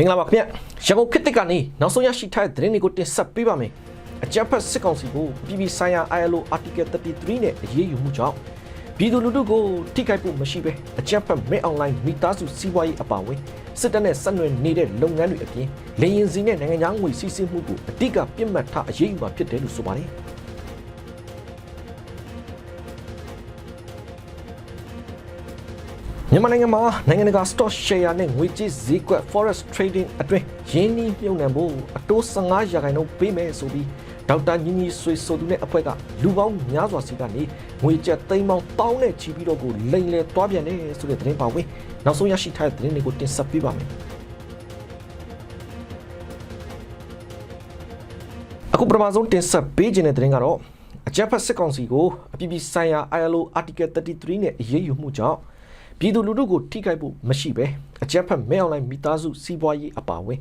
မင်္ဂလာပါခင်ဗျရန်ကုန်ခေတ်တစ်ကနေနောက်ဆုံးရရှိထားတဲ့သတင်းတွေကိုတင်ဆက်ပေးပါမယ်အကြမ်းဖက်စစ်ကောင်စီကိုပြည်ပဆိုင်ရာ ILO Article 33နဲ့အရေးယူမှုကြောင့်ပြည်သူလူထုကိုထိခိုက်ဖို့မရှိဘဲအကြမ်းဖက်မဲအွန်လိုင်းမိသားစုစီးပွားရေးအပါအဝင်စစ်တပ်နဲ့ဆက်နွယ်နေတဲ့လုပ်ငန်းတွေအပြင်လေရင်စီနဲ့နိုင်ငံသားငွေစီးဆင်းမှုကိုအတိအကပြစ်မှတ်ထားအရေးယူမှာဖြစ်တယ်လို့ဆိုပါတယ် မြန်မာနိုင်ငံမှာနိုင်ငံတကာ stock share နဲ့ငွေကြေးဈေးကွက် forex trading အတွင်းရင်းနှီးမြှုပ်နှံဖို့အတိုး15ရာခိုင်နှုန်းပေးမယ်ဆိုပြီးဒေါက်တာညီညီဆွေဆိုသူနဲ့အဖွဲ့ကလူပေါင်းများစွာစီကနေငွေကျပ်သိန်းပေါင်းတောင်းနဲ့ချီပြီးတော့ကိုလိန်လေတွားပြန်တယ်ဆိုတဲ့သတင်းပါဝင်နောက်ဆုံးရရှိထားတဲ့သတင်းတွေကိုတင်ဆက်ပေးပါမယ်အခုပထမဆုံးတင်ဆက်ပေးခြင်းတဲ့သတင်းကတော့အကြမ်းဖက်စစ်ကောင်စီကိုအပြည်ပြည်ဆိုင်ရာ ILO Article 33နဲ့အရေးယူမှုကြောင့် ပြည်သူလူထုကိုထိခိုက်ဖို့မရှိပဲအကြမ်းဖက်မဲအွန်လိုင်းမိသားစုစီးပွားရေးအပါအဝင်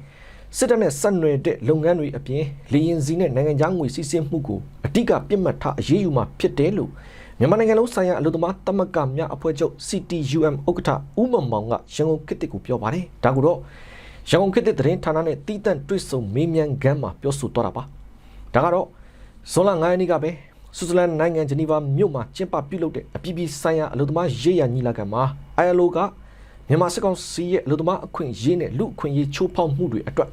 စစ်တပ်နဲ့ဆက်နွယ်တဲ့လုပ်ငန်းတွေအပြင်လေရင်စီနဲ့နိုင်ငံခြားငွေစီးဆင်းမှုကိုအဓိကပြစ်မှတ်ထားအရေးယူမှာဖြစ်တယ်လို့မြန်မာနိုင်ငံလုံးဆိုင်ရာအလို့သမားတမကများအဖွဲ့ချုပ် CTUM ဥက္ကဋ္ဌဦးမောင်မောင်ကရန်ကုန်ခေတ်တစ်ကိုပြောပါတယ်ဒါကတော့ရန်ကုန်ခေတ်တစ်သတင်းဌာနနဲ့တီးတန့်တွေ့ဆုံမေးမြန်းခန်းမှာပြောဆိုတော့တာပါဒါကတော့ဇွန်လ9ရက်နေ့ကပဲ ဆွစ်ဇာလန်နိုင်ငံဂျနီဗာမြို့မှာကျင်းပပြုလုပ်တဲ့အပြည်ပြည်ဆိုင်ရာအလို့သမားရေးရညီလာခံမှာ ILO ကမြန်မာစစ်ကောင်စီရဲ့အလို့သမားအခွင့်အရေးနဲ့လူအခွင့်အရေးချိုးဖောက်မှုတွေအတွက်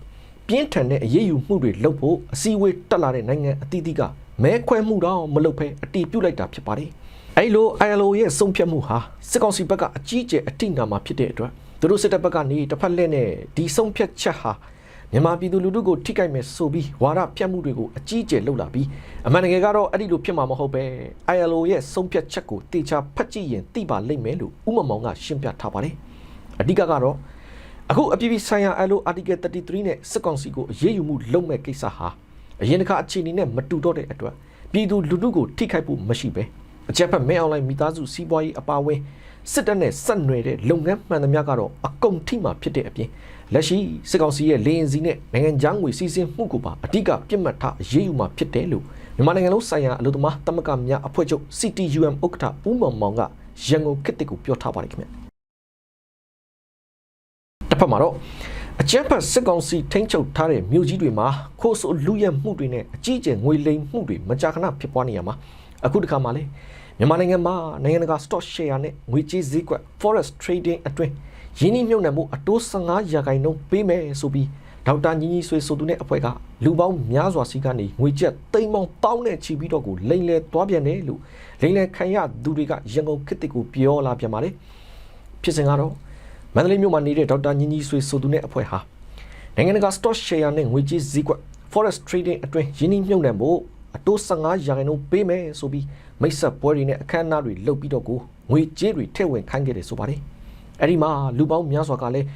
ပြင်းထန်တဲ့အရေးယူမှုတွေလုပ်ဖို့အစည်းအဝေးတက်လာတဲ့နိုင်ငံအသီးသီးကမဲခွဲမှုတော့မလုပ်ဘဲအတီးပြုတ်လိုက်တာဖြစ်ပါတယ်။အဲလို ILO ရဲ့ဆုံးဖြတ်မှုဟာစစ်ကောင်စီဘက်ကအကြီးအကျယ်အထိနာမှာဖြစ်တဲ့အတွက်သူတို့စစ်တပ်ဘက်ကနေတစ်ဖက်လက်နဲ့ဒီဆုံးဖြတ်ချက်ဟာ မြန်မာပြည်သူလူထုကိုထိခိုက်မယ်ဆိုပြီးဝါဒဖြတ်မှုတွေကိုအကြီးအကျယ်လှုပ်လာပြီးအမှန်တကယ်ကတော့အဲ့ဒီလိုဖြစ်မှာမဟုတ်ပဲ ILO ရဲ့ဆုံးဖြတ်ချက်ကိုတေချာဖတ်ကြည့်ရင်သိပါလိမ့်မယ်လို့ဥမမောင်ကရှင်းပြထားပါတယ်အဓိကကတော့အခုအပြည်ပြည်ဆိုင်ရာ ILO Article 33နဲ့စစ်ကောင်စီကိုအရေးယူမှုလုပ်မဲ့ကိစ္စဟာအရင်တစ်ခါအခြေအနေနဲ့မတူတော့တဲ့အတွက်ပြည်သူလူထုကိုထိခိုက်ဖို့မရှိပဲအကြက်ဖက်မဲအွန်လိုင်းမိသားစုစီးပွားရေးအပါအဝင်စစ်တပ်နဲ့ဆက်နွယ်တဲ့လုပ်ငန်းမှန်သမျှကတော့အကုန်ထိမှဖြစ်တဲ့အပြင် လက်ရှိစစ်ကောင်စီရဲ့လေရင်စီနဲ့နိုင်ငံခြားငွေစီးဆင်းမှုကိုပါအဓိကပြစ်မှတ်ထားအရေးယူမှာဖြစ်တယ်လို့မြန်မာနိုင်ငံလုံးဆိုင်ရာအလို့သမားတမကများအဖွဲ့ချုပ် CTUM ဥက္ကဋ္ဌဦးမောင်မောင်ကရန်ကုန်ခေတ်တစ်ကိုပြောထားပါတယ်ခင်ဗျတစ်ဖက်မှာတော့အကြမ်းဖက်စစ်ကောင်စီထိန်းချုပ်ထားတဲ့မြို့ကြီးတွေမှာခိုးဆိုလူရဲမှုတွေနဲ့အကြီးအကျယ်ငွေလိမ်မှုတွေမကြာခဏဖြစ်ပွားနေရမှာအခုတစ်ခါမှလည်းမြန်မာနိုင်ငံမှာနိုင်ငံတကာ stock share နဲ့ငွေကြေးဈေးကွက် forex trading အတွင်း ရင်းနှီးမြှုပ်နှံမှုအတိုး15ရာခိုင်နှုန်းပေးမယ်ဆိုပြီးဒေါက်တာညီညီဆွေဆိုသူနဲ့အဖွဲ့ကလူပေါင်းများစွာစီကနေငွေကျပ်သိန်းပေါင်းတောင်းနဲ့ချီပြီးတော့ကိုလိန်လဲသွားပြန်တယ်လို့လိန်လဲခံရသူတွေကရန်ကုန်ခေတ်တစ်ကိုပြောလာပြန်ပါတယ်ဖြစ်စဉ်ကတော့မန္တလေးမြို့မှာနေတဲ့ဒေါက်တာညီညီဆွေဆိုသူနဲ့အဖွဲ့ဟာနိုင်ငံတကာ stock share နဲ့ငွေကြေးဈေးကွက် forex trading အတွင်းရင်းနှီးမြှုပ်နှံဖို့အတိုး15ရာခိုင်နှုန်းပေးမယ်ဆိုပြီးမိတ်ဆက်ပွဲတွေနဲ့အခမ်းအနားတွေလုပ်ပြီးတော့ကိုငွေကြေးတွေထည့်ဝင်ခိုင်းခဲ့တယ်ဆိုပါတယ် အဲ့ဒီမှာလူပေါင်းများစွာကလည်း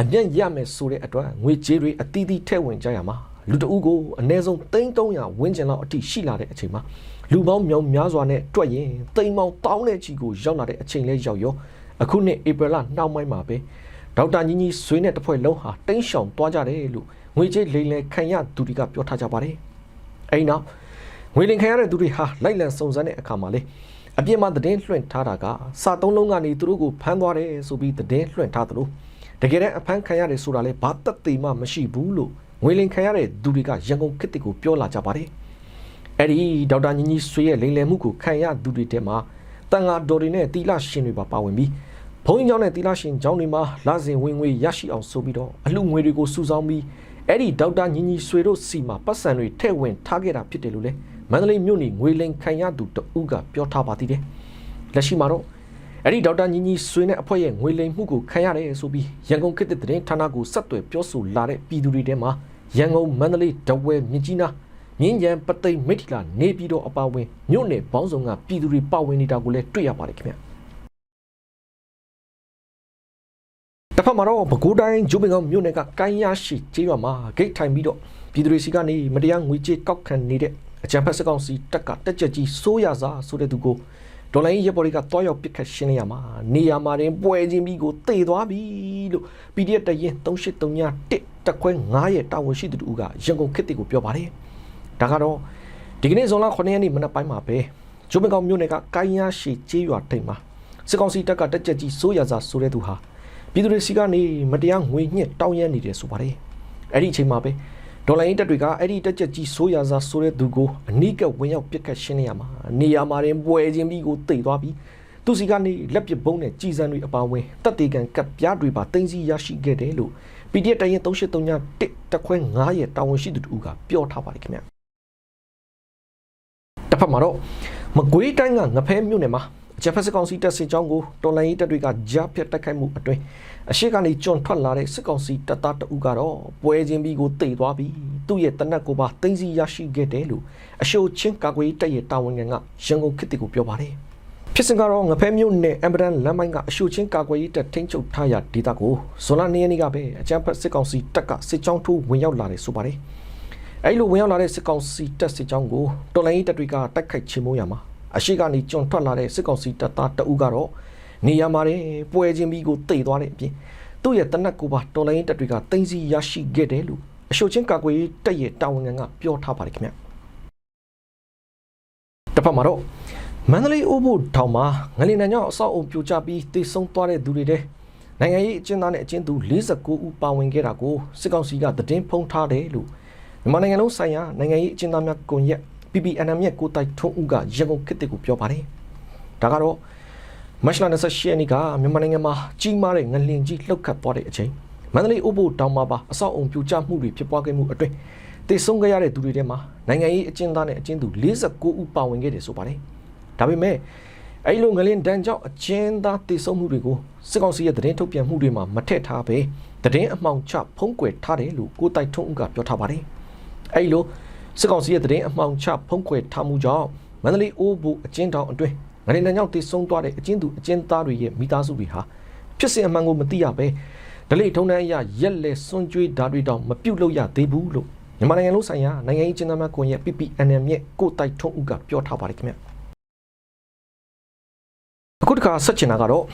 အမျက်ရမယ်ဆိုတဲ့အတွက်ငွေကြေးတွေအတီးတီးထည့်ဝင်ကြရမှာလူတအုပ်ကိုအနည်းဆုံး3300ဝန်းကျင်လောက်အထိရှိလာတဲ့အချိန်မှာလူပေါင်းမြောင်များစွာနဲ့တွက်ရင်တိမ်ပေါင်းတောင်းတဲ့ချီကိုရောက်လာတဲ့အချိန်လေးရောက်ရောအခုနှစ်ဧပြီလနှောင်းပိုင်းမှာပဲဒေါက်တာညီညီဆွေးနဲ့တဖွဲ့လုံးဟာတိန့်ရှောင်သွားကြတယ်လို့ငွေကြေးလိမ်လည်ခံရသူတွေကပြောထားကြပါတယ်အဲ့နောက်ငွေလိမ်ခံရတဲ့သူတွေဟာလိုက်လံစုံစမ်းတဲ့အခါမှာလေ အပြစ်မှာသတင်းလွှင့်ထားတာကစာသုံးလုံးကနေသူတို့ကိုဖမ်းသွားတယ်ဆိုပြီးသတင်းလွှင့်ထားသလိုတကယ်တမ်းအဖမ်းခံရတယ်ဆိုတာလေဘာသက်သေမှမရှိဘူးလို့ငွေလိမ်ခံရတဲ့သူတွေကရန်ကုန်ခေတ်တစ်ကိုပြောလာကြပါတယ်အဲ့ဒီဒေါက်တာညီညီဆွေရဲ့လိမ်လည်မှုကိုခံရသူတွေထဲမှာတန်ဃာတော်တွေနဲ့တီလာရှင်တွေပါပါဝင်ပြီးဘုန်းကြီးကျောင်းနဲ့တီလာရှင်ကျောင်းတွေမှာလာစဉ်ဝင်ငွေရရှိအောင်ဆိုပြီးတော့အလှငွေတွေကိုစုဆောင်းပြီးအဲ့ဒီဒေါက်တာညီညီဆွေတို့စီမှာပတ်စံတွေထည့်ဝင်ထားခဲ့တာဖြစ်တယ်လို့လေ မန္တလေးမြို့နေငွေလိမ်ခံရသူတဦးကပြောထားပါသေးတယ်လက်ရှိမှာတော့အဲ့ဒီဒေါက်တာညီညီဆွေနဲ့အဖွဲ့ရဲ့ငွေလိမ်မှုကိုခံရတယ်ဆိုပြီးရန်ကုန်ခေတ်တဲ့သတင်းဌာနကိုဆက်သွယ်ပြောဆိုလာတဲ့ပြည်သူတွေထဲမှာရန်ကုန်မန္တလေးတဝဲမြကြီးနားမြင်းကြံပသိမ်မိထီလာနေပြည်တော်အပါအဝင်မြို့နယ်ပေါင်းစုံကပြည်သူတွေပါဝင်နေတာကိုလည်းတွေ့ရပါတယ်ခင်ဗျတစ်ဖက်မှာတော့ပဲခူးတိုင်းဂျိုးပင်ကောင်မြို့နယ်ကကိုင်းရရှိကျေးရွာမှာဂိတ်ထိုင်ပြီးတော့ပြည်သူတွေစီကနေမတရားငွေကြေးကောက်ခံနေတဲ့ အကြံဖက်စကောင်စီတက်ကတက်ချက်ကြီးစိုးရစားဆိုတဲ့သူကိုဒေါ်လာရေးရပေါ်တွေကတွားရောက်ပစ်ခတ်ရှင်းလိုက်ရမှာနေရာမှာတင်ပွဲချင်းပြီးကိုတေသွားပြီလို့ PDF တရင်3831တက်ခွဲ9ရဲ့တာဝန်ရှိသူတို့ကရန်ကုန်ခေတ်တွေကိုပြောပါတယ်ဒါကတော့ဒီကနေ့ဇွန်လ9ရက်နေ့မနက်ပိုင်းမှာပဲဂျိုးမကောင်မြို့နယ်ကကိုင်းရရှိကျေးရွာထိပ်မှာစစ်ကောင်စီတက်ကတက်ချက်ကြီးစိုးရစားဆိုတဲ့သူဟာပြည်သူတွေစီကနေမတရားငွေညှစ်တောင်းရမ်းနေတယ်ဆိုပါတယ်အဲ့ဒီအချိန်မှာပဲ ဒေါ်လာရင်းတက်တွေကအဲ့ဒီတက်ချက်ကြီးဆိုးရစားဆိုတဲ့သူကိုအနိကဝင်ရောက်ပြစ်ခတ်ရှင်းနေရမှာနေရာမှာရင်ပွဲချင်းပြီးကိုတိတ်သွားပြီးသူစီကနေလက်ပစ်ဘုံနဲ့ကြီးစံတွေအပါဝင်တက်တေကန်ကပ်ပြားတွေပါတင်းစီရရှိခဲ့တယ်လို့ PDF တရင်3839တစ်တက်ခွဲ9ရဲ့တာဝန်ရှိသူတူကပြောထားပါတယ်ခင်ဗျတစ်ဖက်မှာတော့မကွေးတိုင်းကငဖဲမြို့နယ်မှာ ဂျက်ဖက်စစ်ကောင်စီတပ်စစ်ကြောင်းကိုတော်လိုင်းရေးတပ်တွေကကြားဖြတ်တိုက်ခိုက်မှုအတွင်းအရှိကနေကျွန်းထွက်လာတဲ့စစ်ကောင်စီတပ်သားတအုပ်ကတော့ပွဲချင်းပြီးကိုတိတ်သွားပြီးသူ့ရဲ့တနက်ကိုပါတင်းစီရရှိခဲ့တယ်လို့အရှိုချင်းကာကွယ်တပ်ရဲ့တာဝန်ခံကရန်ကုန်ခေတ်ကိုပြောပါတယ်ဖြစ်စဉ်ကတော့ငဖဲမြို့နယ်အမ်ဘရန်လမ်းမိုင်းကအရှိုချင်းကာကွယ်ရေးတပ်ထိန်းချုပ်ထားရာဒေသကိုဇွန်လ2ရက်နေ့ကပဲအကြမ်းဖက်စစ်ကောင်စီတပ်ကစစ်ကြောင်းထိုးဝင်ရောက်လာတယ်ဆိုပါတယ်အဲ့လိုဝင်ရောက်လာတဲ့စစ်ကောင်စီတပ်စစ်ကြောင်းကိုတော်လိုင်းရေးတပ်တွေကတိုက်ခိုက်ချေမှုရမှာ အရှိကနေကျွန်းထွက်လာတဲ့စစ်ကောင်စီတပ်သားတအုပ်ကတော့နေရာမှာတဲ့ပွဲချင်းပြီးကိုတိတ်သွားတဲ့အပြင်သူ့ရဲ့တနက်ကိုပါတော်လိုင်းရေးတပ်တွေကတင်းစီရရှိခဲ့တယ်လို့အရှိုချင်းကာကွယ်ရေးတပ်ရဲ့တာဝန်ခံကပြောထားပါတယ်ခင်ဗျတစ်ဖက်မှာတော့မန္တလေးအိုးဘိုထောင်မှာငလင်နံကြောင့်အဆောက်အုံပြိုကျပြီးတိတ်ဆုံးသွားတဲ့သူတွေတဲ့နိုင်ငံရေးအကျဉ်းသားနဲ့အကျဉ်းသူ49ဦးပါဝင်ခဲ့တာကိုစစ်ကောင်စီကသတင်းဖုံးထားတယ်လို့မြန်မာနိုင်ငံလုံးဆိုင်ရာနိုင်ငံရေးအကျဉ်းသားများကွန်ရက် PPNM ရဲ့ကိုတိုက်ထုံးဦးကရန်ကုန်ခေတ်ကိုပြောပါတယ်။ဒါကတော့မတ်လ28ရက်နေ့ကမြန်မာနိုင်ငံမှာကြီးမားတဲ့ငလင်ကြီးလှုပ်ခတ်သွားတဲ့အချိန်မန္တလေးအိုးဘိုတောင်မှာပါအဆောက်အုံပြိုကျမှုတွေဖြစ်ပွားခဲ့မှုအတွင်းတည်ဆုံးခဲ့ရတဲ့သူတွေထဲမှာနိုင်ငံရေးအကျဉ်းသားနဲ့အကျဉ်းသူ49ဦးပါဝင်ခဲ့တယ်ဆိုပါတယ်။ဒါပေမဲ့အဲ့လိုငလင်တန်းကြောင့်အကျဉ်းသားတည်ဆုံးမှုတွေကိုစစ်ကောင်စီရဲ့သတင်းထုတ်ပြန်မှုတွေမှာမထည့်ထားပဲသတင်းအမှောင်ချဖုံးကွယ်ထားတယ်လို့ကိုတိုက်ထုံးဦးကပြောထားပါတယ်။အဲ့လို စစ်ကောင်စီရဲ့သတင်းအမှောင်ချဖုံးကွယ်ထားမှုကြောင့်မန္တလေးအိုးဘူအကျဉ်းထောင်အတွင်းငရင်တန်ကြောင့်တည်ဆုံသွားတဲ့အကျဉ်းသူအကျဉ်းသားတွေရဲ့မိသားစုတွေဟာဖြစ်စဉ်အမှန်ကိုမသိရပဲဒလိထုံးတန်းအရာရက်လက်စွန့်ကြွေးဓာတ်တွေတောင်မပြုတ်လို့ရသေးဘူးလို့မြန်မာနိုင်ငံလုံးဆိုင်ရာနိုင်ငံရေးကျင်းသားများကွန်ရက် PPNM ရဲ့ကိုတိုက်ထုံးဦးကပြောထားပါတယ်ခင်ဗျအခုတခါဆက်ချင်တာကတော့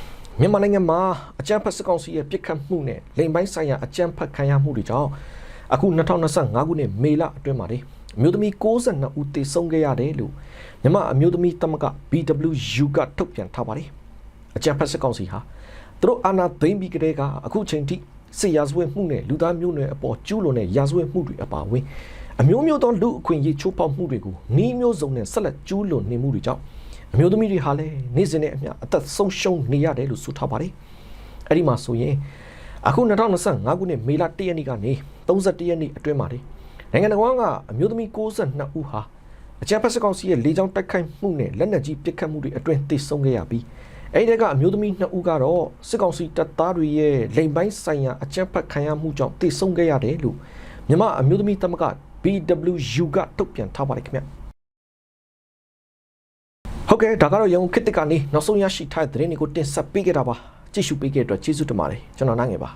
မြန်မာနိုင်ငံမှာအကြမ်းဖက်စစ်ကောင်စီရဲ့ပြစ်ခတ်မှုနဲ့လိမ်ပိုင်းဆိုင်ရာအကြမ်းဖက်ခံရမှုတွေကြောင့်အခု2025ခုနှစ်မေလအတွင်းမှာလေ အမျိုးသမီး62ဦးသေဆုံးခဲ့ရတယ်လို့မြမအမျိုးသမီးသမဂ BWU ကထုတ်ပြန်ထားပါတယ်အကြံဖက်စစ်ကောင်စီဟာသူတို့အာဏာသိမ်းပြီးကတည်းကအခုချိန်ထိစစ်ရာဇဝတ်မှုနဲ့လူသားမျိုးနွယ်အပေါ်ကျူးလွန်တဲ့ရာဇဝတ်မှုတွေအပါအဝင်အမျိုးမျိုးသောလူအခွင့်အရေးချိုးဖောက်မှုတွေကိုနှီးမျိုးစုံနဲ့ဆက်လက်ကျူးလွန်နေမှုတွေကြောင့်အမျိုးသမီးတွေဟာလည်းနေ့စဉ်နဲ့အမျှအသက်ဆုံးရှုံးနေရတယ်လို့ဆိုထားပါတယ်အဲ့ဒီမှာဆိုရင်အခု2025ခုနှစ်မေလ1ရက်နေ့ကနေ31ရက်နေ့အတွင်းမှာလေ နိုင်ငံတော်ကအမျိုးသမီး62ဦးဟာအကြမ်းဖက်စစ်ကောင်စီရဲ့လေကြောင်းတိုက်ခိုက်မှုနဲ့လက်နက်ကြီးပစ်ခတ်မှုတွေအတွင်းသေဆုံးခဲ့ရပြီးအဲ့ဒီကအမျိုးသမီး2ဦးကတော့စစ်ကောင်စီတပ်သားတွေရဲ့လိမ်ပိုင်းဆိုင်ရာအကြမ်းဖက်ခံရမှုကြောင့်သေဆုံးခဲ့ရတယ်လို့မြမအမျိုးသမီးသမဂ BWU ကထုတ်ပြန်ထားပါတယ်ခင်ဗျဟုတ်ကဲ့ဒါကတော့ရန်ကုန်ခေတ်တစ်ကနေနောက်ဆုံးရရှိထားတဲ့သတင်းတွေကိုတင်ဆက်ပေးခဲ့တာပါကြည့်ရှုပေးခဲ့တဲ့အတွက်ကျေးဇူးတင်ပါတယ်ကျွန်တော်နိုင်ငယ်ပါ